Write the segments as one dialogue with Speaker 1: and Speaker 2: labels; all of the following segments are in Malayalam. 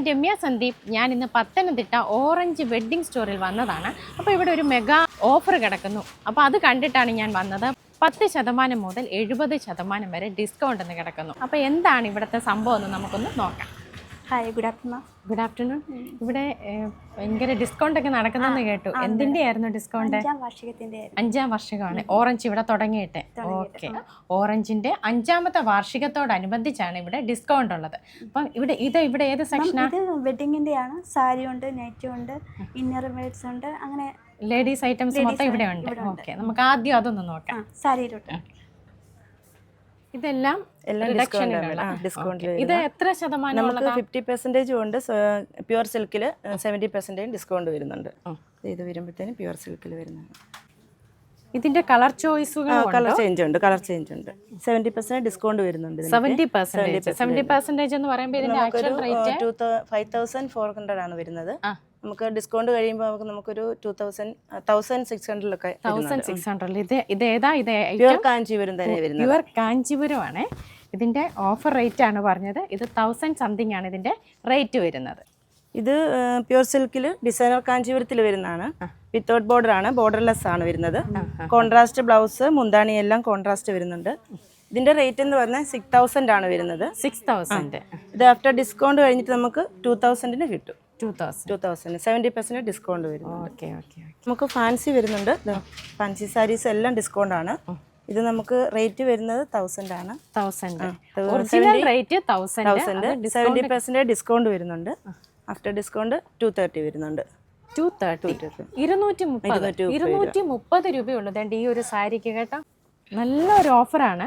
Speaker 1: ഞാൻ രമ്യ സന്ദീപ് ഞാൻ ഇന്ന് പത്തനംതിട്ട ഓറഞ്ച് വെഡ്ഡിംഗ് സ്റ്റോറിൽ വന്നതാണ്. അപ്പോൾ ഇവിടെ ഒരു മെഗാ ഓഫർ കിടക്കുന്നു. അപ്പോൾ അത് കണ്ടിട്ടാണ് ഞാൻ വന്നത്. പത്ത് ശതമാനം മുതൽ എഴുപത് ശതമാനം വരെ ഡിസ്കൗണ്ട് എന്ന് കിടക്കുന്നു. അപ്പോൾ എന്താണ് ഇവിടുത്തെ സംഭവം എന്ന് നമുക്കൊന്ന് നോക്കാം.
Speaker 2: Hi good afternoon
Speaker 1: good afternoon ഇവിടെ ഭയങ്കര ഡിസ്കൗണ്ട് ഒക്കെ നടക്കുന്നെന്ന് കേട്ടു. എന്തിന്റെ ആയിരുന്നു ഡിസ്കൗണ്ട്
Speaker 2: അഞ്ചാം വാർഷികത്തിന്റെ
Speaker 1: അഞ്ചാം വാർഷികമാണ്. ഓറഞ്ച് ഇവിടെ തുടങ്ങിയിട്ട്. ഓക്കെ ഓറഞ്ചിന്റെ അഞ്ചാമത്തെ വാർഷികത്തോടനുബന്ധിച്ചാണ് ഇവിടെ ഡിസ്കൗണ്ട് ഉള്ളത്. അപ്പം ഇവിടെ ഇത് ഇവിടെ ഏത് സെക്ഷനാണ്
Speaker 2: ഇത് വെഡിങ്ങിന്റെ ആണ് സാരി ഉണ്ട് നെറ്റും ഉണ്ട് ഇന്നർ വെയർസ് ഉണ്ട് അങ്ങനെ
Speaker 1: ലേഡീസ് ഐറ്റംസ് മൊത്തം ഇവിടെ ഉണ്ട്. ഓക്കെ നമുക്ക് ആദ്യം അതൊന്ന് നോക്കാം.
Speaker 2: സാരിയിലോട്ട്
Speaker 1: ഇതെല്ലാം
Speaker 3: എല്ലാം ഡിസ്കൗണ്ട്
Speaker 1: ഇത് എത്ര ശതമാനം
Speaker 3: നമുക്ക് ഫിഫ്റ്റി പെർസെന്റേജും ഉണ്ട്. പ്യുവർ സിൽക്കിൽ സെവന്റി പെർസെന്റേജ് ഡിസ്കൗണ്ട് വരുന്നുണ്ട്. ഇത് വരുമ്പോഴത്തേനും പ്യുവർ സിൽക്കിൽ വരുന്നുണ്ട്.
Speaker 1: ഇതിന്റെ കളർ ചോയ്സുകൾ
Speaker 3: കളർ ചേഞ്ച് ഉണ്ട് കളർ ചേഞ്ച് ഉണ്ട്. സെവന്റി പെർസെന്റ് ഡിസ്കൗണ്ട് വരുന്നുണ്ട്
Speaker 1: സെവന്റി പെർസെന്റേജ് സെവന്റി പെർസെന്റേജ് എന്ന് പറയുമ്പോൾ ഇതിന്റെ actual rate
Speaker 3: five thousand four hundred ആണ് വരുന്നത്. നമുക്ക് ഡിസ്കൗണ്ട് കഴിയുമ്പോൾ നമുക്ക് നമുക്കൊരു ടു തൗസൻഡ് തൗസൻഡ് സിക്സ് ഹൺഡ്രഡിലൊക്കെ
Speaker 1: തൗസൻഡ് സിക്സ് ഹൺഡ്രഡിൽ ഇത് ഇത് ഏതാ? ഇത്
Speaker 3: പ്യുവർ കാഞ്ചീപുരം തന്നെ വരുന്നത്.
Speaker 1: പ്യുവർ കാഞ്ചീപുരം ആണ് ഇതിന്റെ ഓഫർ റേറ്റ് ആണ് പറഞ്ഞത്. ഇത് തൗസൻഡ് സംതിങ് ആണ് ഇതിന്റെ റേറ്റ് വരുന്നത്.
Speaker 3: ഇത് പ്യുവർ സിൽക്കിൽ ഡിസൈനർ കാഞ്ചീപുരത്തിൽ വരുന്നതാണ്. വിത്തൗട്ട് ബോർഡർ ആണ്. ബോർഡർലെസ് ആണ് വരുന്നത്. കോൺട്രാസ്റ്റ് ബ്ലൗസ് മുന്താണി എല്ലാം കോൺട്രാസ്റ്റ് വരുന്നുണ്ട്. ഇതിന്റെ റേറ്റ് എന്ന് പറഞ്ഞാൽ സിക്സ് തൗസൻഡ് ആണ് വരുന്നത്.
Speaker 1: സിക്സ് തൗസൻഡ്
Speaker 3: ഇത് ആഫ്റ്റർ ഡിസ്കൗണ്ട് കഴിഞ്ഞിട്ട് നമുക്ക് ടു തൗസൻഡിന് കിട്ടും.
Speaker 1: Two thousand
Speaker 3: seventy percent discount വരും
Speaker 1: ഓക്കെ ഓക്കെ
Speaker 3: നമുക്ക് ഫാൻസി വരുന്നുണ്ട്. ഫാൻസി സാരീസ് എല്ലാം ഡിസ്കൗണ്ട് ആണ്. ഇത് നമുക്ക് റേറ്റ് വരുന്നത് തൗസൻഡ് ആണ്.
Speaker 1: തൗസൻഡ്
Speaker 3: സെവന്റി പെർസെന്റ് ഡിസ്കൗണ്ട് വരുന്നുണ്ട്. ആഫ്റ്റർ ഡിസ്കൗണ്ട് ടു തേർട്ടി വരുന്നുണ്ട്.
Speaker 1: ടു തേർട്ടി ഇരുന്നൂറ്റി മുപ്പത് ഇരുന്നൂറ്റി മുപ്പത് രൂപയുള്ളൂ ഈ ഒരു സാരിക്ക് കേട്ടോ. നല്ലൊരു ഓഫറാണ്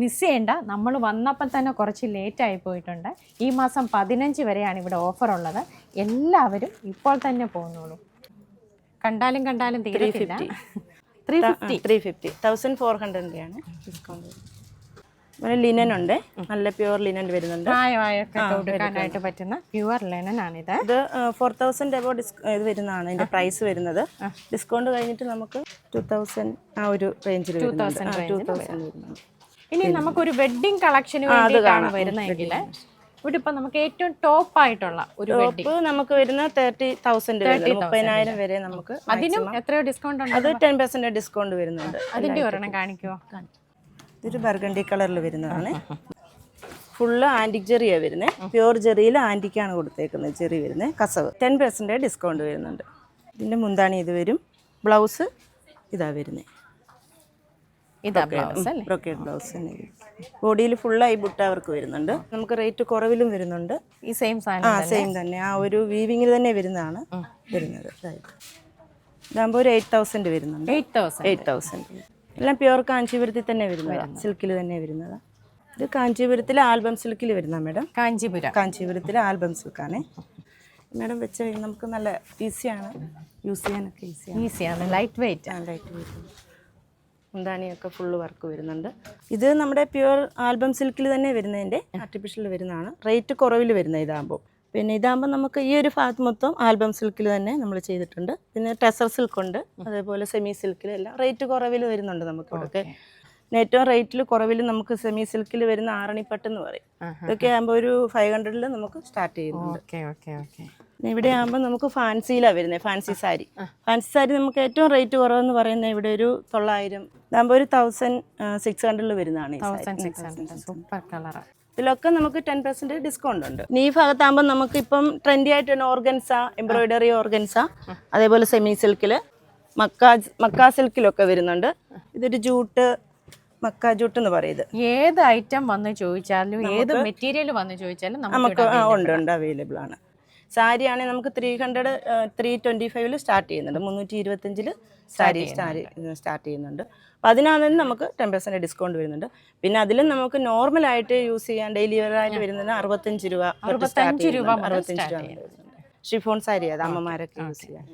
Speaker 1: മിസ് ചെയ്യേണ്ട. നമ്മൾ വന്നപ്പോൾ തന്നെ കുറച്ച് ലേറ്റ് ആയി പോയിട്ടുണ്ട്. ഈ മാസം പതിനഞ്ച് വരെയാണ് ഇവിടെ ഓഫർ ഉള്ളത്. എല്ലാവരും ഇപ്പോൾ തന്നെ പോകുന്നുള്ളൂ കണ്ടാലും കണ്ടാലും തീരത്തില്ല. Three fifty
Speaker 3: three fifty thousand four ഹൺഡ്രഡിന്റെയാണ് discount പിന്നെ ലിനൻ ഉണ്ട്. നല്ല പ്യുവർ ലിനൻ വരുന്നുണ്ട്.
Speaker 1: കൊടുക്കാനായിട്ട് പറ്റുന്ന പ്യുവർ ലിനൻ ആണിത്
Speaker 3: ഇത്. ഫോർ തൗസൻഡ് എബോ ഇത് വരുന്നതാണ് ഇതിന്റെ പ്രൈസ് വരുന്നത്. ഡിസ്കൗണ്ട് കഴിഞ്ഞിട്ട് നമുക്ക് ടു തൗസൻഡ് ആ ഒരു റേഞ്ചിൽ ടു തൗസൻഡ് വരുന്നുണ്ട്.
Speaker 1: ഇനി നമുക്കൊരു വെഡിങ് കളക്ഷന് വേണ്ടിയിട്ടാണ് വരുന്നതെങ്കിൽ ഇവിടെ ഇപ്പൊ നമുക്ക് ഏറ്റവും ടോപ്പ് ആയിട്ടുള്ള ഒരു
Speaker 3: ടോപ്പ് നമുക്ക് വരുന്ന തേർട്ടി തൗസൻഡ് മുപ്പതിനായിരം വരെ. നമുക്ക്
Speaker 1: അതിനും എത്രയോ ഡിസ്കൗണ്ട് ഉണ്ട്
Speaker 3: അത് ടെൻ പെർസെന്റ് ഡിസ്കൗണ്ട് വരുന്നുണ്ട്.
Speaker 1: അതിന്റെ ഒരെണ്ണം കാണിക്കുമോ
Speaker 3: ഇതൊരു ബർഗണ്ടി കളറിൽ വരുന്നതാണ്. ഫുള്ള് ആന്റിക് ജെറിയാണ് വരുന്നത് പ്യൂർ ജെറിയിൽ ആന്റിക്കാണ് കൊടുത്തേക്കുന്നത് ജെറി വരുന്നത് കസവ്. ടെൻ പെർസെന്റ് ഡിസ്കൗണ്ട് വരുന്നുണ്ട്. ഇതിന്റെ മുന്താണി ഇത് വരും. ബ്ലൗസ് ഇതാ വരുന്നത്
Speaker 1: ഇതാ ബ്ലൗസ് അല്ലേ?
Speaker 3: ബ്രൊക്കേഡ് ബ്ലൗസ് തന്നെ ബോഡിയിൽ ഫുള്ളായി ബുട്ട അവർക്ക് വരുന്നുണ്ട്. നമുക്ക് റേറ്റ് കുറവിലും വരുന്നുണ്ട്.
Speaker 1: ഈ സെയിം സാധനം ആ
Speaker 3: സെയിം തന്നെ. ആ ഒരു വീവിങ്ങിൽ തന്നെ വരുന്നതാണ് വരുന്നത്. ഇതാകുമ്പോൾ ഒരു എയ്റ്റ് തൗസൻഡ് വരുന്നുണ്ട്.
Speaker 1: എയ്റ്റ് തൗസൻഡ്
Speaker 3: എയ്റ്റ് തൗസൻഡ് എല്ലാം പ്യുവർ കാഞ്ചീപുരത്തിൽ തന്നെ വരുന്നതാണ് സിൽക്കിൽ തന്നെ വരുന്നതാണ് ഇത് കാഞ്ചീപുരത്തിലെ ആൽബം സിൽക്കിൽ വരുന്ന മേഡം
Speaker 1: കാഞ്ചീപുരം.
Speaker 3: കാഞ്ചീപുരത്തിലെ ആൽബം സിൽക്കാണ് മാഡം വെച്ച് കഴിഞ്ഞാൽ നമുക്ക് നല്ല ഈസിയാണ് യൂസ് ചെയ്യാനൊക്കെ ഈസിയാണ്
Speaker 1: ഈസിയാണ് ലൈറ്റ് വെയിറ്റ് ആണ്
Speaker 3: ലൈറ്റ് വരുന്നത് മുന്താണിയൊക്കെ ഫുള്ള് വർക്ക് വരുന്നുണ്ട്. ഇത് നമ്മുടെ പ്യുവർ ആൽബം സിൽക്കിൽ തന്നെ വരുന്നതിന്റെ ആർട്ടിഫിഷ്യൽ വരുന്നതാണ്. റേറ്റ് കുറവിൽ വരുന്ന ഇതാകുമ്പോൾ പിന്നെ ഇതാകുമ്പോൾ നമുക്ക് ഈ ഒരു ഭാഗത്ത് മൊത്തം ആൽബം സിൽക്കിൽ തന്നെ നമ്മൾ ചെയ്തിട്ടുണ്ട്. പിന്നെ ടെസർ സിൽക്ക് ഉണ്ട്. അതേപോലെ സെമി സിൽക്കിൽ എല്ലാം. റേറ്റ് കുറവിൽ വരുന്നുണ്ട് നമുക്ക് ഇവിടെയൊക്കെ ഏറ്റവും റേറ്റിൽ കുറവിൽ നമുക്ക് സെമി സിൽക്കിൽ വരുന്ന ആറണിപ്പട്ട് എന്ന് പറയും. ഇതൊക്കെ ആകുമ്പോൾ ഒരു ഫൈവ് ഹൺഡ്രഡിൽ നമുക്ക് സ്റ്റാർട്ട് ചെയ്യുന്നുണ്ട്. ഇവിടെ ആകുമ്പോൾ നമുക്ക് ഫാൻസിയിലാണ് വരുന്നത് ഫാൻസി സാരി ഫാൻസി സാരി നമുക്ക് ഏറ്റവും റേറ്റ് കുറവെന്ന് പറയുന്നത് ഇവിടെ ഒരു തൊള്ളായിരം ഇതാകുമ്പോൾ ഒരു തൗസൻഡ് സിക്സ് ഹൺഡ്രഡിൽ വരുന്നതാണ്
Speaker 1: സൂപ്പർ
Speaker 3: ഇതിലൊക്കെ നമുക്ക് ടെൻ പെർസെന്റ് ഡിസ്കൗണ്ട് ഉണ്ട്. നീ ഈ ഭാഗത്താകുമ്പോൾ നമുക്ക് ഇപ്പം ട്രെൻഡി ആയിട്ട് ഓർഗൻസ എംബ്രോയിഡറി ഓർഗൻസ അതേപോലെ സെമി സിൽക്കിൽ മക്ക മക്ക സിൽക്കിലൊക്കെ വരുന്നുണ്ട്. ഇതൊരു ജൂട്ട് മക്ക ജൂട്ട് എന്ന് പറയുന്നത്
Speaker 1: ഏത് ഐറ്റം വന്ന് ചോദിച്ചാലും ഏത് മെറ്റീരിയൽ വന്ന് ചോദിച്ചാലും നമുക്ക്
Speaker 3: ഉണ്ട് ഉണ്ട് അവൈലബിൾ ആണ്. സാരി ആണെങ്കിൽ നമുക്ക് ത്രീ ഹൺഡ്രഡ് ത്രീ ട്വന്റി ഫൈവിൽ സ്റ്റാർട്ട് ചെയ്യുന്നുണ്ട്. മുന്നൂറ്റി ഇരുപത്തഞ്ചിൽ സാരി സാരി സ്റ്റാർട്ട് ചെയ്യുന്നുണ്ട്. അപ്പം അതിനാണെങ്കിൽ നമുക്ക് ടെൻ പെർസെന്റ് ഡിസ്കൗണ്ട് വരുന്നുണ്ട്. പിന്നെ അതിലും നമുക്ക് നോർമലായിട്ട് യൂസ് ചെയ്യാൻ ഡെയിലി ആയിട്ട് വരുന്നത് അറുപത്തഞ്ച് രൂപ
Speaker 1: അറുപത്തഞ്ച് രൂപ
Speaker 3: അറുപത്തഞ്ച് രൂപ ഷിഫോൺ സാരി അത് അമ്മമാരൊക്കെ യൂസ് ചെയ്യാൻ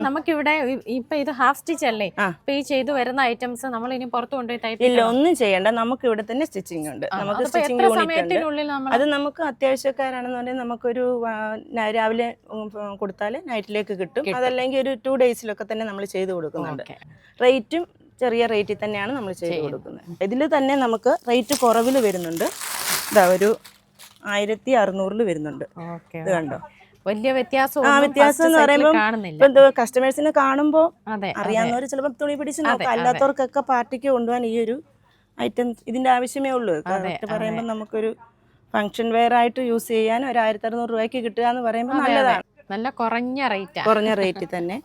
Speaker 1: നമുക്കിവിടെ ഇപ്പൊ ഇത് ഹാഫ് സ്റ്റിച്ച് അല്ലേ? ഇപ്പൊ ഈ ചെയ്തു വരുന്ന ഐറ്റംസ് നമ്മൾ ഇനി പുറത്തു കൊണ്ടുപോയി
Speaker 3: ഇല്ല ഒന്നും ചെയ്യണ്ട. നമുക്ക് ഇവിടെ തന്നെ സ്റ്റിച്ചിങ് ഉണ്ട്. നമുക്ക് സ്റ്റിച്ചിങ്
Speaker 1: സമയത്തിനുള്ളിൽ
Speaker 3: അത് നമുക്ക് അത്യാവശ്യക്കാരാണെന്നുണ്ടെങ്കിൽ നമുക്കൊരു ആ, രാവിലെ കൊടുത്താൽ നൈറ്റിലേക്ക് കിട്ടും. അതല്ലെങ്കിൽ ഒരു ടു ഡേയ്സിലൊക്കെ തന്നെ നമ്മൾ ചെയ്തു കൊടുക്കുന്നുണ്ട്. റേറ്റും ചെറിയ റേറ്റിൽ തന്നെയാണ് നമ്മൾ ചെയ്തു കൊടുക്കുന്നത്. ഇതിൽ തന്നെ നമുക്ക് റേറ്റ് കുറവിൽ വരുന്നുണ്ട്. ഇതാ ഒരു ആയിരത്തി അറുന്നൂറിൽ വരുന്നുണ്ട്. ഇത് കണ്ടോ?
Speaker 1: വലിയ വ്യത്യാസം
Speaker 3: ആ വ്യത്യാസം എന്ന് പറയുമ്പോൾ കസ്റ്റമേഴ്സിനെ കാണുമ്പോൾ
Speaker 1: അറിയാവുന്നവര്
Speaker 3: അറിയാവുന്നവർ ചിലപ്പോൾ തുണി പിടിച്ച് നോക്കാം. അല്ലാത്തവർക്കൊക്കെ പാർട്ടിക്ക് കൊണ്ടുപോകാൻ ഈ ഒരു ഐറ്റം ഇതിന്റെ ആവശ്യമേ ഉള്ളൂ. കറക്റ്റ് പറയുമ്പോൾ നമുക്കൊരു ഫംഗ്ഷൻ വെയർ ആയിട്ട് യൂസ് ചെയ്യാൻ ഒരു ആയിരത്തി അറുന്നൂറ് രൂപയ്ക്ക് കിട്ടുക എന്ന് പറയുമ്പോൾ നല്ലതാണ്.
Speaker 1: നല്ല കുറഞ്ഞ റേറ്റ്
Speaker 3: കുറഞ്ഞ റേറ്റിൽ തന്നെ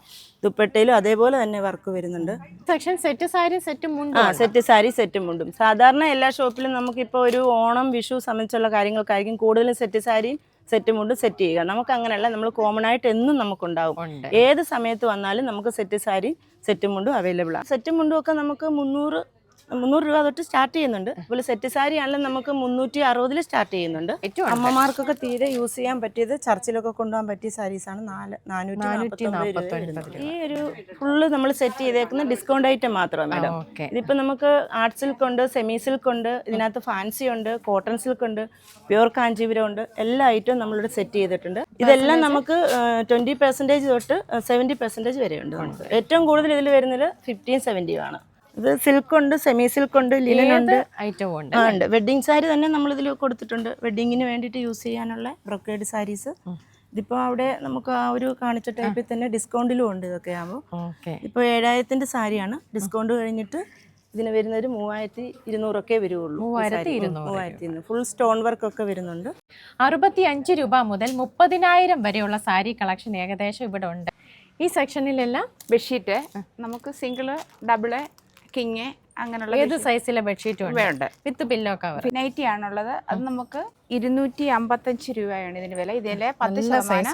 Speaker 3: ദുപ്പട്ടയിലും അതേപോലെ തന്നെ വർക്ക് വരുന്നുണ്ട്.
Speaker 1: സെക്ഷൻ സെറ്റ് സാരി സെറ്റ്
Speaker 3: ആ
Speaker 1: മുണ്ടും
Speaker 3: സെറ്റ് സാരി സെറ്റ് മുണ്ടും. സാധാരണ എല്ലാ ഷോപ്പിലും നമുക്കിപ്പോൾ ഒരു ഓണം വിഷു സംബന്ധിച്ചുള്ള കാര്യങ്ങൾക്കായിരിക്കും കൂടുതലും സെറ്റ് സാരി സെറ്റ് മുണ്ടും സെറ്റ് ചെയ്യുക. നമുക്ക് അങ്ങനെയല്ല നമ്മൾ കോമൺ ആയിട്ട് എന്നും നമുക്കുണ്ടാവും. ഏത് സമയത്ത് വന്നാലും നമുക്ക് സെറ്റ് സാരി സെറ്റ് മുണ്ടും അവൈലബിൾ ആണ് സെറ്റ് മുണ്ടും ഒക്കെ നമുക്ക് മുന്നൂറ് മുന്നൂറ് രൂപ തൊട്ട് സ്റ്റാർട്ട് ചെയ്യുന്നുണ്ട്. അതുപോലെ സെറ്റ് സാരി ആണെങ്കിലും നമുക്ക് മുന്നൂറ്റി അറുപതിൽ സ്റ്റാർട്ട് ചെയ്യുന്നുണ്ട്.
Speaker 1: ഏറ്റവും
Speaker 3: അമ്മമാർക്കൊക്കെ തീരെ യൂസ് ചെയ്യാൻ പറ്റിയത് ചർച്ചിലൊക്കെ കൊണ്ടുപോകാൻ പറ്റിയ സാരീസാണ് നാല് നാനൂറ്റി ഈ ഒരു ഫുള്ള് നമ്മൾ സെറ്റ് ചെയ്തേക്കുന്ന ഡിസ്കൗണ്ട് ഐറ്റം മാത്രമാണ് മാഡം. ഇതിപ്പോ നമുക്ക് ആർട്ട് സിൽക്ക് ഉണ്ട് സെമി സിൽക്ക് ഉണ്ട് ഇതിനകത്ത് ഫാൻസി ഉണ്ട് കോട്ടൺ സിൽക്ക് ഉണ്ട് പ്യൂർ കാഞ്ചീപുരം ഉണ്ട്. എല്ലാ ഐറ്റവും നമ്മളിവിടെ സെറ്റ് ചെയ്തിട്ടുണ്ട്. ഇതെല്ലാം നമുക്ക് ട്വന്റി പെർസെന്റേജ് തൊട്ട് സെവന്റി പെർസെന്റേജ് വരെ ഉണ്ട്. ഏറ്റവും കൂടുതൽ ഇതിൽ വരുന്നത് ഫിഫ്റ്റീൻ സെവന്റി ആണ് ഇത് സിൽക്ക് ഉണ്ട് സെമി സിൽക്ക് ഉണ്ട് ലിനൻ ഉണ്ട്.
Speaker 1: ഐറ്റവും ഉണ്ട്?
Speaker 3: ആ ഉണ്ട്. വെഡ്ഡിംഗ് സാരി തന്നെ നമ്മൾ ഇതിൽ കൊടുത്തിട്ടുണ്ട് വെഡ്ഡിങ്ങിന് വേണ്ടിയിട്ട് യൂസ് ചെയ്യാനുള്ള ബ്രൊക്കേഡ് സാരീസ് ഇതിപ്പോ അവിടെ നമുക്ക് ആ ഒരു കാണിച്ച ടൈപ്പിൽ തന്നെ ഡിസ്കൗണ്ടിലും ഉണ്ട് ഇതൊക്കെ ആകുമ്പോൾ
Speaker 1: ഓക്കെ
Speaker 3: ഇപ്പോൾ ഏഴായിരത്തിന്റെ സാരിയാണ് ഡിസ്കൗണ്ട് കഴിഞ്ഞിട്ട് ഇതിന് വരുന്ന ഒരു മൂവായിരത്തി ഇരുന്നൂറൊക്കെ വരുള്ളൂ
Speaker 1: മൂവായിരത്തി
Speaker 3: മൂവായിരത്തി ഫുൾ സ്റ്റോൺ വർക്ക് ഒക്കെ വരുന്നുണ്ട്.
Speaker 1: അറുപത്തി അഞ്ച് രൂപ മുതൽ മുപ്പതിനായിരം വരെയുള്ള സാരി കളക്ഷൻ ഏകദേശം ഇവിടെ ഉണ്ട്. ഈ സെക്ഷനിലെല്ലാം
Speaker 4: ബെഡ്ഷീറ്റ് നമുക്ക് സിംഗിൾ ഡബിൾ കിങ് അങ്ങനെയുള്ള
Speaker 1: ഏത് സൈസിലെ ബെഡ്ഷീറ്റ്
Speaker 4: വേണ്ട.
Speaker 1: വിത്ത് പില്ലോ കവർ.
Speaker 4: നൈറ്റി ആണുള്ളത്. അത് നമുക്ക് ഇരുന്നൂറ്റി അമ്പത്തഞ്ച് രൂപയാണ് ഇതിന് വില. ഇതിലെ പത്ത് ശതമാനം?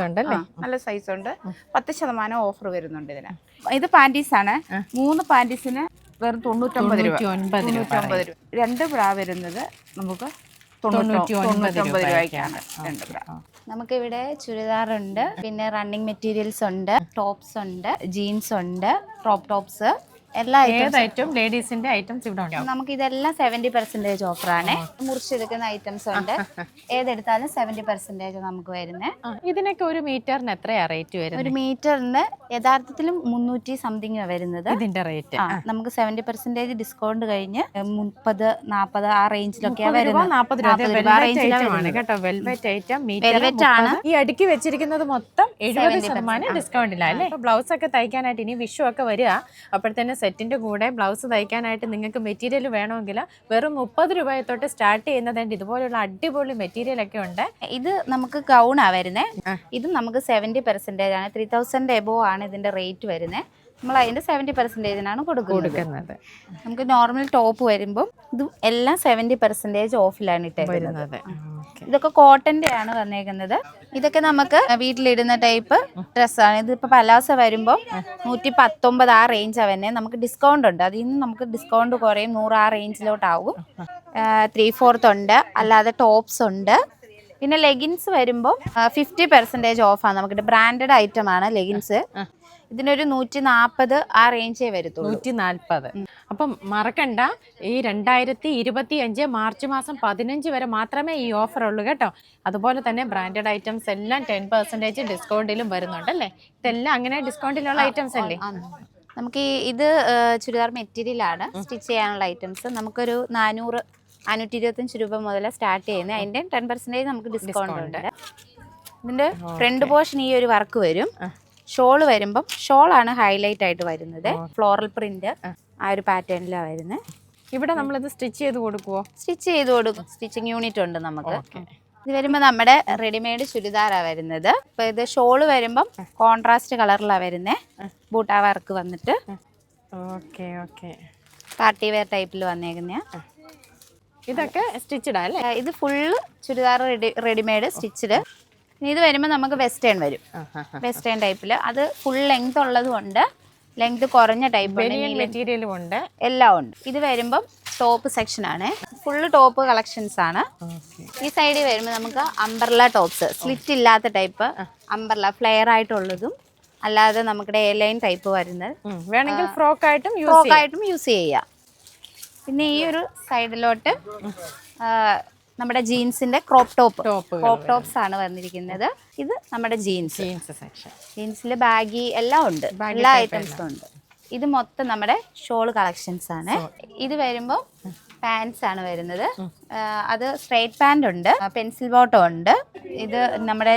Speaker 4: നല്ല സൈസ് ഉണ്ട്. പത്ത് ശതമാനം ഓഫർ വരുന്നുണ്ട് ഇതിന്. ഇത് പാന്റീസ് ആണ്. മൂന്ന് പാന്റീസിന് വെറും തൊണ്ണൂറ്റൊമ്പത് രൂപ. തൊണ്ണൂറ്റൊമ്പത് രൂപ. രണ്ട് ബ്രാ വരുന്നത് നമുക്ക്
Speaker 1: തൊണ്ണൂറ്റി
Speaker 4: തൊണ്ണൂറ്റി തൊണ്ണൂറ്റൊമ്പത്
Speaker 1: രൂപയ്ക്കാണ്.
Speaker 4: രൂപയ്ക്കാണ് രണ്ട് ബ്രാ
Speaker 2: നമുക്കിവിടെ ചുരിദാറുണ്ട് പിന്നെ റണ്ണിങ് മെറ്റീരിയൽസ് ഉണ്ട്. ടോപ്സ് ഉണ്ട്. ജീൻസ് ഉണ്ട്. ക്രോപ്പ് ടോപ്സ് എല്ലാ
Speaker 1: ഐറ്റം ലേഡീസിന്റെ ഐറ്റംസ് ഇവിടെ ഉണ്ടാവും.
Speaker 2: നമുക്ക് ഇതെല്ലാം സെവന്റി പെർസെന്റേജ് ഓഫറാണ് മുറിച്ചെടുക്കുന്ന ഐറ്റംസ് ഉണ്ട്. ഏതെടുത്താലും സെവന്റി പെർസെന്റേജ് നമുക്ക് വരുന്നത്
Speaker 1: ഇതിനൊക്കെ ഒരു മീറ്ററിന് എത്രയാ റേറ്റ് വരുന്നത്
Speaker 2: ഒരു മീറ്ററിന് യഥാർത്ഥത്തിലും മുന്നൂറ്റി സംതിങ് വരുന്നത്.
Speaker 1: ഇതിന്റെ റേറ്റ്
Speaker 2: നമുക്ക് സെവന്റി പെർസെന്റേജ് ഡിസ്കൗണ്ട് കഴിഞ്ഞ് മുപ്പത് നാപ്പത്
Speaker 1: ആ ആണ്
Speaker 2: ആണ്.
Speaker 1: ഈ അടുക്കി വെച്ചിരിക്കുന്നത് മൊത്തം എഴുപത്
Speaker 2: 70%
Speaker 1: ശതമാനം ഡിസ്കൗണ്ടില്ല അല്ലേ? ബ്ലൗസ് ഒക്കെ തയ്ക്കാനായിട്ട് ഇനി വിഷു ഒക്കെ വരിക. അപ്പോഴത്തേന് സെറ്റിന്റെ കൂടെ ബ്ലൗസ് തയ്ക്കാനായിട്ട് നിങ്ങൾക്ക് മെറ്റീരിയൽ വേണമെങ്കിൽ വെറും മുപ്പത് രൂപ തൊട്ട് സ്റ്റാർട്ട് ചെയ്യുന്നതുണ്ട് ഇതുപോലുള്ള അടിപൊളി മെറ്റീരിയൽ ഒക്കെ ഉണ്ട്.
Speaker 2: ഇത് നമുക്ക് ഗൗണാണ് വരുന്നത് ഇത് നമുക്ക് സെവന്റി പെർസെന്റേജ് ആണ്. ത്രീ തൗസൻഡ് എബോ ആണ് ഇതിന്റെ റേറ്റ് വരുന്നത് നമ്മൾ അതിന്റെ സെവന്റി പെർസെന്റേജിനാണ് കൊടുക്കുന്നത്. നമുക്ക് നോർമൽ ടോപ്പ് വരുമ്പോൾ ഇത് എല്ലാം സെവന്റി പെർസെന്റേജ് ഓഫിലാണ് ഇട്ടേക്കുന്നത്. ഇതൊക്കെ കോട്ടന്റെ ആണ് വന്നേക്കുന്നത് ഇതൊക്കെ നമുക്ക് വീട്ടിലിടുന്ന ടൈപ്പ് ഡ്രസ്സാണ് ഇതിപ്പോൾ പലാസ വരുമ്പോൾ നൂറ്റി പത്തൊമ്പത് ആ റേഞ്ച് അവനെ നമുക്ക് ഡിസ്കൗണ്ട് ഉണ്ട്. അതിൽ നിന്ന് നമുക്ക് ഡിസ്കൗണ്ട് കുറയും നൂറ് ആ റേഞ്ചിലോട്ടാവും ത്രീ ഫോർത്ത് ഉണ്ട്. അല്ലാതെ ടോപ്സ് ഉണ്ട്. പിന്നെ ലെഗിൻസ് വരുമ്പോൾ ഫിഫ്റ്റി പെർസെന്റേജ് ഓഫാണ് നമുക്ക് ബ്രാൻഡഡ് ഐറ്റം ആണ് ലെഗിൻസ് ഇതിനൊരു നൂറ്റി നാൽപ്പത് ആ റേഞ്ചേ വരത്തുള്ളൂ.
Speaker 1: നൂറ്റി നാൽപ്പത് അപ്പം മറക്കണ്ട ഈ രണ്ടായിരത്തി ഇരുപത്തി അഞ്ച് മാർച്ച് മാസം പതിനഞ്ച് വരെ മാത്രമേ ഈ ഓഫർ ഉള്ളൂ കേട്ടോ. അതുപോലെ തന്നെ ബ്രാൻഡഡ് ഐറ്റംസ് എല്ലാം ടെൻ പെർസെന്റേജ് ഡിസ്കൗണ്ടിലും വരുന്നുണ്ട് അല്ലേ? ഇതെല്ലാം അങ്ങനെ ഡിസ്കൗണ്ടിലുള്ള ഐറ്റംസ് അല്ലേ?
Speaker 2: നമുക്ക് ഈ ഇത് ചുരിദാർ മെറ്റീരിയലാണ് സ്റ്റിച്ച് ചെയ്യാനുള്ള ഐറ്റംസ് നമുക്കൊരു നാനൂറ് നാനൂറ്റി ഇരുപത്തഞ്ച് രൂപ മുതൽ സ്റ്റാർട്ട് ചെയ്യുന്നത് അതിന്റെ ടെൻ പെർസെന്റേജ് നമുക്ക് ഡിസ്കൗണ്ട് ഉണ്ട്. ഇതിന്റെ ഫ്രണ്ട് പോർഷൻ ഈ ഒരു വർക്ക് വരും. ഷോൾ വരുമ്പം ഷോളാണ് ഹൈലൈറ്റ് ആയിട്ട് വരുന്നത്. ഫ്ലോറൽ പ്രിന്റ് ആ. ഒരു പാറ്റേണിലാണ് വരുന്നത്
Speaker 1: ഇവിടെ ഇത് സ്റ്റിച്ച് ചെയ്ത് കൊടുക്കുവോ?
Speaker 2: സ്റ്റിച്ച് ചെയ്ത് കൊടുക്കും. സ്റ്റിച്ചിങ് യൂണിറ്റ് ഉണ്ട് നമുക്ക്. ഇത് വരുമ്പോൾ നമ്മുടെ റെഡിമെയ്ഡ് ചുരിദാറാ വരുന്നത്. അപ്പോൾ ഇത് ഷോൾ വരുമ്പം കോൺട്രാസ്റ്റ് കളറിലാണ് വരുന്നത് ബൂട്ടാ വർക്ക് വന്നിട്ട്.
Speaker 1: Okay okay.
Speaker 2: പാർട്ടി വെയർ ടൈപ്പിൽ വന്നേക്കുന്ന.
Speaker 1: ഇതൊക്കെ സ്റ്റിച്ചിടാ അല്ലേ?
Speaker 2: ഇത് full churidar ready readymade stitched ഇനി ഇത് വരുമ്പോൾ നമുക്ക് വെസ്റ്റേൺ വരും. വെസ്റ്റേൺ ടൈപ്പിൽ അത് ഫുൾ ലെങ്ത് ഉള്ളതുകൊണ്ട് ലെങ്ത് കുറഞ്ഞ ടൈപ്പ്
Speaker 1: മെറ്റീരിയലും ഉണ്ട്.
Speaker 2: എല്ലാം ഉണ്ട്. ഇത് വരുമ്പം ടോപ്പ് സെക്ഷൻ ആണ്. ഫുള്ള് ടോപ്പ് കളക്ഷൻസ് ആണ്. ഈ സൈഡിൽ വരുമ്പോൾ നമുക്ക് അംബർല ടോപ്സ് സ്ലിറ്റ് ഇല്ലാത്ത ടൈപ്പ് അംബർല ഫ്ലെയർ ആയിട്ടുള്ളതും. അല്ലാതെ നമ്മുടെ എ ലൈൻ ടൈപ്പ് വരുന്നത്
Speaker 1: വേണമെങ്കിൽ ഫ്രോക്ക് ആയിട്ടും യൂസ്
Speaker 2: ഫ്രോക്ക് ആയിട്ടും യൂസ് ചെയ്യാം. പിന്നെ ഈ ഒരു സൈഡിലോട്ട് നമ്മുടെ ജീൻസിന്റെ ക്രോപ്പ് ടോപ്പ് ക്രോപ്പ് ടോപ്സ് ആണ് വന്നിരിക്കുന്നത്. ഇത് നമ്മുടെ ജീൻസ്.
Speaker 1: ജീൻസ് സെക്ഷൻ
Speaker 2: ജീൻസിൽ ബാഗി എല്ലാം ഉണ്ട്. എല്ലാ ഐറ്റംസും ഉണ്ട്. ഇത് മൊത്തം നമ്മുടെ ഷോൾ കളക്ഷൻസ് ആണ്. ഇത് വരുമ്പോൾ പാൻസ് ആണ് വരുന്നത്. അത് സ്ട്രേറ്റ് പാന്റ് ഉണ്ട്. പെൻസിൽ ബോട്ടം ഉണ്ട്. ഇത് നമ്മുടെ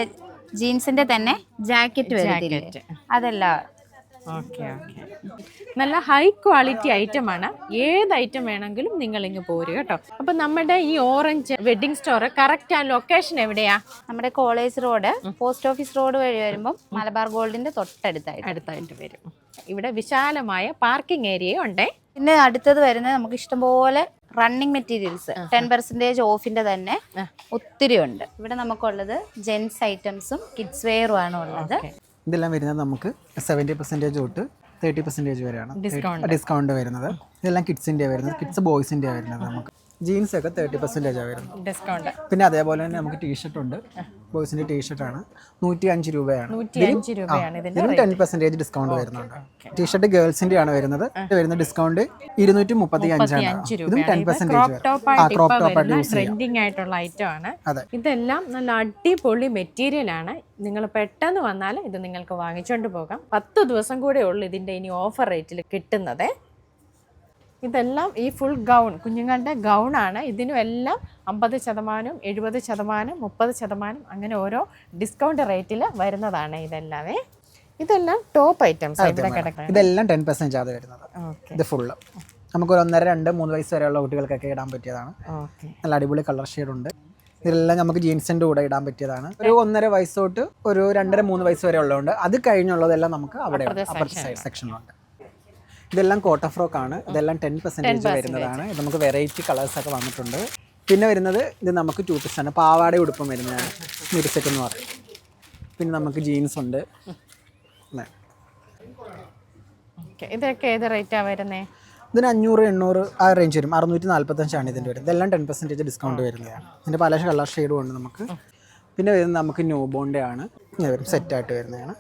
Speaker 2: ജീൻസിന്റെ തന്നെ ജാക്കറ്റ് വരുന്നില്ലേ അതെല്ലാം
Speaker 1: ഓക്കെ ഓക്കെ. നല്ല ഹൈ ക്വാളിറ്റി ഐറ്റം ആണ്. ഏത് ഐറ്റം വേണമെങ്കിലും നിങ്ങൾ ഇങ്ങ് പോരുക കേട്ടോ. അപ്പൊ നമ്മുടെ ഈ ഓറഞ്ച് വെഡിങ് സ്റ്റോർ കറക്റ്റ് ആ ലൊക്കേഷൻ എവിടെയാ?
Speaker 2: നമ്മുടെ college road post office road വഴി വരുമ്പോൾ മലബാർ ഗോൾഡിന്റെ തൊട്ടടുത്തായിട്ട്.
Speaker 1: അടുത്തായിട്ട് വരും. ഇവിടെ വിശാലമായ പാർക്കിംഗ് ഏരിയ ഉണ്ടേ.
Speaker 2: പിന്നെ അടുത്തത് വരുന്നത് നമുക്ക് ഇഷ്ടംപോലെ റണ്ണിങ് മെറ്റീരിയൽസ് ടെൻ പെർസെന്റേജ് ഓഫിന്റെ തന്നെ ഒത്തിരി ഉണ്ട്. ഇവിടെ നമുക്കുള്ളത് ജെൻസ് ഐറ്റംസും കിഡ്സ് വെയറും ആണ് ഉള്ളത്.
Speaker 5: ഇതെല്ലാം വരുന്നത് നമുക്ക് സെവന്റി പെർസെന്റേജ് തൊട്ട് തേർട്ടി പെർസെന്റേജ് വരെയാണ്. ഡിസ്കൗണ്ട് വരുന്നത്. ഇതെല്ലാം കിഡ്സിന്റെ വരുന്നത്. കിഡ്സ് ബോയ്സിന്റെ വരുന്നത് നമുക്ക്. ജീൻസ് ഒക്കെ തേർട്ടി പെർസെന്റേജ് വരുന്നത്.
Speaker 1: ഡിസ്കൗണ്ട്
Speaker 5: പിന്നെ അതേപോലെ തന്നെ നമുക്ക് ടീഷർട്ട് ഉണ്ട്. നൂറ്റി അഞ്ച് രൂപയാണ്.
Speaker 1: നൂറ്റി അഞ്ച് രൂപയാണ്
Speaker 5: ഇതിന് ടെൻ പെർസെന്റേജ് ഡിസ്കൗണ്ട് വരുന്നുണ്ട്. ടീഷർട്ട് ഗേൾസിന്റെ ആണ് വരുന്നത്. വരുന്ന ഡിസ്കൗണ്ട് ഇരുന്നൂറ്റി മുപ്പത്തി അഞ്ചാണ്
Speaker 1: അഞ്ച്
Speaker 5: ഇതും ടെൻ പെർസെന്റേജ്
Speaker 1: ക്രോപ്പ് ടോപ്പ് ആയിട്ട് ട്രെൻഡിങ് ആയിട്ടുള്ള ഐറ്റം ആണ്. ഇതെല്ലാം നല്ല അടിപൊളി മെറ്റീരിയൽ ആണ്. നിങ്ങൾ പെട്ടെന്ന് വന്നാൽ ഇത് നിങ്ങൾക്ക് വാങ്ങിച്ചുകൊണ്ട് പോകാം. പത്ത് ദിവസം കൂടെ ഉള്ളു ഇതിന്റെ ഇനി ഓഫർ റേറ്റിൽ കിട്ടുന്നത്. ഇതെല്ലാം ഈ ഫുൾ ഗൗൺ കുഞ്ഞുങ്ങളുടെ ഗൗൺ ആണ്. ഇതിനും എല്ലാം അമ്പത് ശതമാനം എഴുപത് ശതമാനം മുപ്പത് ശതമാനം അങ്ങനെ ഓരോ ഡിസ്കൗണ്ട് റേറ്റിൽ വരുന്നതാണ് ഇതെല്ലാമേ ഇതെല്ലാം ടോപ്പ് ഐറ്റംസ് ഇവിടെ കിടക്കുന്നത്.
Speaker 5: ഇതെല്ലാം ടെൻ പെർസെന്റേജ് ആണ് വരുന്നത്. ഇത് ഫുള്ള് നമുക്ക് ഒരു ഒന്നര രണ്ട് മൂന്ന് വയസ്സ് വരെയുള്ള കുട്ടികൾക്കൊക്കെ ഇടാൻ പറ്റിയതാണ്. നല്ല അടിപൊളി കളർ ഷെയ്ഡ് ഉണ്ട്. ഇതെല്ലാം നമുക്ക് ജീൻസിന്റെ കൂടെ ഇടാൻ പറ്റിയതാണ്. ഒരു ഒന്നര വയസ്സ് തൊട്ട് ഒരു രണ്ടര മൂന്ന് വയസ്സ് വരെ ഉള്ളതുകൊണ്ട് അത് കഴിഞ്ഞുള്ളതെല്ലാം നമുക്ക് അവിടെ സൈഡ് സെക്ഷനിലുണ്ട് ഇതെല്ലാം കോട്ട ഫ്രോക്ക് ആണ്. ഇതെല്ലാം ടെൻ പെർസെന്റേജ് വരുന്നതാണ്. ഇത് നമുക്ക് വെറൈറ്റി കളേഴ്സ് ഒക്കെ വന്നിട്ടുണ്ട്. പിന്നെ വരുന്നത് ഇത് നമുക്ക് ടു പീസ് ആണ്. പാവാട ഉടുപ്പം വരുന്നതാണ്. മിരിസെറ്റ് എന്ന് പറയും. പിന്നെ നമുക്ക് ജീൻസ് ഉണ്ട്.
Speaker 1: ഇതൊക്കെ ഏത് റേറ്റാണ് വരുന്നത്
Speaker 5: ഇതിന് അഞ്ഞൂറ് എണ്ണൂറ് ആ റേഞ്ച് വരും. അറുന്നൂറ്റി നാൽപ്പത്തഞ്ചാണ് ഇതിന്റെ വരുന്നത്. ഇതെല്ലാം ടെൻ പെർസെന്റേജ് ഡിസ്കൗണ്ട് വരുന്നതാണ്. ഇതിന്റെ പല കളർ ഷെയ്ഡും ഉണ്ട് നമുക്ക്. പിന്നെ വരുന്നത് നമുക്ക് ന്യൂ ബോണ്ടേ ആണ്. ഇങ്ങനെ സെറ്റ് ആയിട്ട് വരുന്നതാണ്.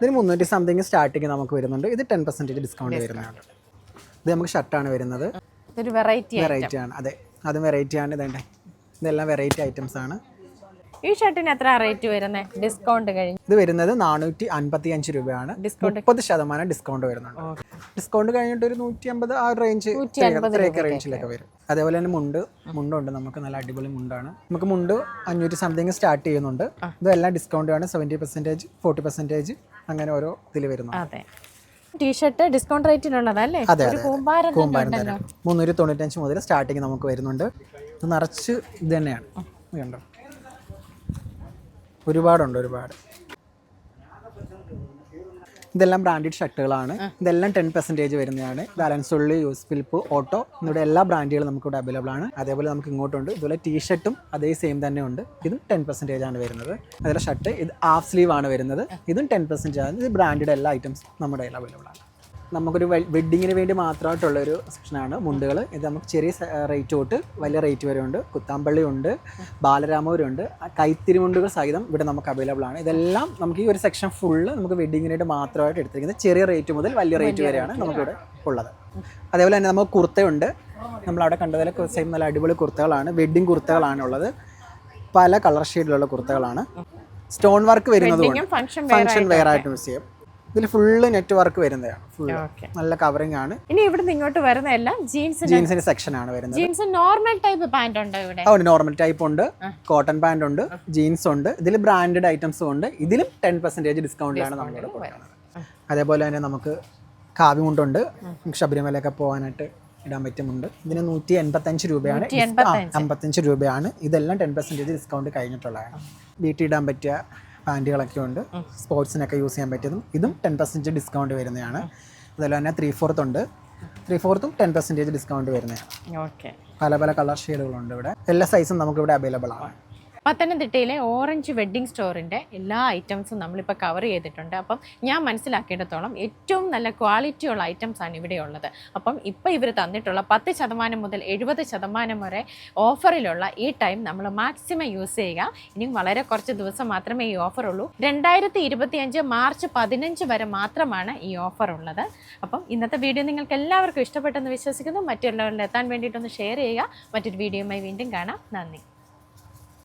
Speaker 5: ഇതിന് മുന്നൂറ്റി സംതിങ് സ്റ്റാർട്ടിങ് നമുക്ക് വരുന്നുണ്ട്. ഇത് ടെൻ പെർസെന്റേജ് ഡിസ്കൗണ്ട് വരുന്നതാണ്. ഇത് നമുക്ക് ഷർട്ടാണ് വരുന്നത്.
Speaker 1: വെറൈറ്റി
Speaker 5: വെറൈറ്റി ആണ്. അതെ അതും വെറൈറ്റി ആണ്. ഇതേണ്ടേ ഇതെല്ലാം വെറൈറ്റി ഐറ്റംസ് ആണ്.
Speaker 1: ഈ ഷർട്ടിന് എത്ര റേറ്റ് വരുന്നത് ഡിസ്കൗണ്ട് കഴിഞ്ഞു.
Speaker 5: ഇത് വരുന്നത് നാനൂറ്റി അൻപത്തി അഞ്ച് രൂപയാണ് ഡിസ്കൗണ്ട് മുപ്പത് ശതമാനം ഡിസ്കൗണ്ട് വരുന്നുണ്ട്. ഡിസ്കൗണ്ട് കഴിഞ്ഞിട്ട് ഒരു നൂറ്റി അമ്പത് ആ റേഞ്ച് റേഞ്ചിലൊക്കെ വരും. അതേപോലെ തന്നെ മുണ്ട് മുണ്ടുണ്ട്. നമുക്ക് നല്ല അടിപൊളി മുണ്ടാണ്. നമുക്ക് മുണ്ട് അഞ്ഞൂറ്റി സംതിങ് സ്റ്റാർട്ട് ചെയ്യുന്നുണ്ട്. ഇതെല്ലാം ഡിസ്കൗണ്ട് ആണ്. സെവന്റി പെർസെന്റേജ് ഫോർട്ടി പെർസെന്റേജ് അങ്ങനെ ഓരോ ഇതിൽ വരുന്നു
Speaker 1: അതെ. ടീഷർട്ട് ഡിസ്കൗണ്ട് റേറ്റിനുള്ളതല്ലേ
Speaker 5: മുന്നൂറ്റി തൊണ്ണൂറ്റഞ്ച് മുതൽ സ്റ്റാർട്ടിങ് നമുക്ക് വരുന്നുണ്ട്. നിറച്ച് ഇത് തന്നെയാണ്. കണ്ടോ ഒരുപാടുണ്ട് ഒരുപാട്. ഇതെല്ലാം ബ്രാൻഡഡ് ഷർട്ടുകളാണ്. ഇതെല്ലാം ടെൻ പെർസെന്റേജ് വരുന്നതാണ്. ബാലൻസുള്ളി യൂസ് ഫിലിപ്പ് ഓട്ടോ എന്നിവിടെ എല്ലാ ബ്രാൻഡുകളും നമുക്ക് ഇവിടെ അവൈലബിൾ ആണ്. അതേപോലെ നമുക്ക് ഇങ്ങോട്ടുണ്ട്. ഇതുപോലെ ടീ ഷർട്ടും അതേ സെയിം തന്നെ ഉണ്ട്. ഇതും ടെൻ പെർസെന്റേജ് ആണ് വരുന്നത്. അതിലെ ഷർട്ട് ഇത് ഹാഫ് സ്ലീവ് ആണ് വരുന്നത്. ഇതും ടെൻ പെർസെന്റേജ് ആണ്. ഇത് ബ്രാൻഡഡ് എല്ലാ ഐറ്റംസും നമ്മുടെ അവൈലബിൾ ആണ്. നമുക്കൊരു വെഡ്ഡിങ്ങിന് വേണ്ടി മാത്രമായിട്ടുള്ള ഒരു സെക്ഷനാണ് മുണ്ടുകൾ ഇത് നമുക്ക് ചെറിയ റേറ്റ് തൊട്ട് വലിയ റേറ്റ് വരെ ഉണ്ട് കുത്താമ്പള്ളി ഉണ്ട് ബാലരാമപുരം കൈത്തിരി മുണ്ടുകൾ സഹിതം ഇവിടെ നമുക്ക് അവൈലബിൾ ആണ്. ഇതെല്ലാം നമുക്ക് ഈ ഒരു സെക്ഷൻ ഫുള്ള് നമുക്ക് വെഡ്ഡിങ്ങിനായിട്ട് മാത്രമായിട്ട് എടുത്തിരിക്കുന്നത് ചെറിയ റേറ്റ് മുതൽ വലിയ റേറ്റ് വരെയാണ് നമുക്കിവിടെ ഉള്ളത്. അതേപോലെ തന്നെ നമുക്ക് കുർത്തയുണ്ട്. നമ്മളവിടെ കണ്ടതിലെ സെയിം നല്ല അടിപൊളി കുർത്തകളാണ്. വെഡ്ഡിങ് കുർത്തകളാണ് ഉള്ളത് പല കളർ ഷെയ്ഡിലുള്ള കുർത്തകളാണ്. സ്റ്റോൺ വർക്ക് വരുന്നതുകൊണ്ട്
Speaker 1: ഫംഗ്ഷൻ
Speaker 5: ഫംഗ്ഷൻ വെയർ ആയിട്ട് യൂസ് ചെയ്യും. ഇതിൽ ഫുള്ള് നെറ്റ്വർക്ക് വരുന്നതാണ്. ഫുള്ള് നല്ല കവറിംഗ് ആണ്.
Speaker 1: ഇനി ഇവിടെ ഇങ്ങോട്ട് വരുന്ന എല്ലാം ജീൻസ്
Speaker 5: ജീൻസിന്റെ സെക്ഷൻ ആണ് വരുന്നത്.
Speaker 1: ജീൻസ് നോർമൽ ടൈപ്പ് പാന്റ് ഉണ്ട് ഇവിടെ?
Speaker 5: അതുകൊണ്ട് നോർമൽ ടൈപ്പ് ഉണ്ട്. കോട്ടൺ പാന്റ് ഉണ്ട്. ജീൻസ് ഉണ്ട്. ഇതിൽ ബ്രാൻഡഡ് ഐറ്റംസും ഉണ്ട്. ഇതിലും ടെൻ പെർസെന്റേജ് ഡിസ്കൗണ്ടിലാണ് നമ്മൾ കൊടുക്കുന്നത്. അതേപോലെ തന്നെ നമുക്ക് കാവിമുണ്ടുണ്ട് നമുക്ക് ശബരിമലയൊക്കെ പോകാനായിട്ട് ഇടാൻ പറ്റുമുണ്ട് ഇതിന് നൂറ്റി എൺപത്തഞ്ച് രൂപയാണ്. ആ, അമ്പത്തഞ്ച് രൂപയാണ്. ഇതെല്ലാം ടെൻ പെർസെന്റേജ് ഡിസ്കൗണ്ട് കഴിഞ്ഞിട്ടുള്ളതാണ്. വീട്ടിൽ ഇടാൻ പറ്റിയ പാന്റുകളൊക്കെ ഉണ്ട്. സ്പോർട്സിനൊക്കെ യൂസ് ചെയ്യാൻ പറ്റിയതും. ഇതും ടെൻ പെർസെന്റേജ് ഡിസ്കൗണ്ട് വരുന്നതാണ്. അതുപോലെ തന്നെ ത്രീ ഫോർത്ത് ഉണ്ട്. ത്രീ ഫോർത്തും ടെൻ പെർസെന്റേജ് ഡിസ്കൗണ്ട് വരുന്നതാണ്.
Speaker 1: ഓക്കെ
Speaker 5: പല പല കളർ ഷെയ്ഡുകളുണ്ട് ഇവിടെ. എല്ലാ സൈസും നമുക്ക് ഇവിടെ അവൈലബിൾ ആണ്.
Speaker 1: പത്തനംതിട്ടയിലെ ഓറഞ്ച് വെഡ്ഡിംഗ് സ്റ്റോറിന്റെ എല്ലാ ഐറ്റംസും നമ്മളിപ്പോൾ കവർ ചെയ്തിട്ടുണ്ട്. അപ്പം ഞാൻ മനസ്സിലാക്കിയിടത്തോളം ഏറ്റവും നല്ല ക്വാളിറ്റിയുള്ള ഐറ്റംസ് ആണ് ഇവിടെ ഉള്ളത്. അപ്പം ഇപ്പോൾ ഇവർ തന്നിട്ടുള്ള പത്ത് ശതമാനം മുതൽ എഴുപത് ശതമാനം വരെ ഓഫറിലുള്ള ഈ ടൈം നമ്മൾ മാക്സിമം യൂസ് ചെയ്യുക. ഇനിയും വളരെ കുറച്ച് ദിവസം മാത്രമേ ഈ ഓഫർ ഉള്ളൂ. രണ്ടായിരത്തി ഇരുപത്തിയഞ്ച് മാർച്ച് പതിനഞ്ച് വരെ മാത്രമാണ് ഈ ഓഫർ ഉള്ളത്. അപ്പം ഇന്നത്തെ വീഡിയോ നിങ്ങൾക്ക് എല്ലാവർക്കും ഇഷ്ടപ്പെട്ടെന്ന് വിശ്വസിക്കുന്നു. മറ്റുള്ളവരിൽ എത്താൻ വേണ്ടിയിട്ടൊന്ന് ഷെയർ ചെയ്യുക. മറ്റൊരു വീഡിയോയുമായി വീണ്ടും കാണാം. നന്ദി.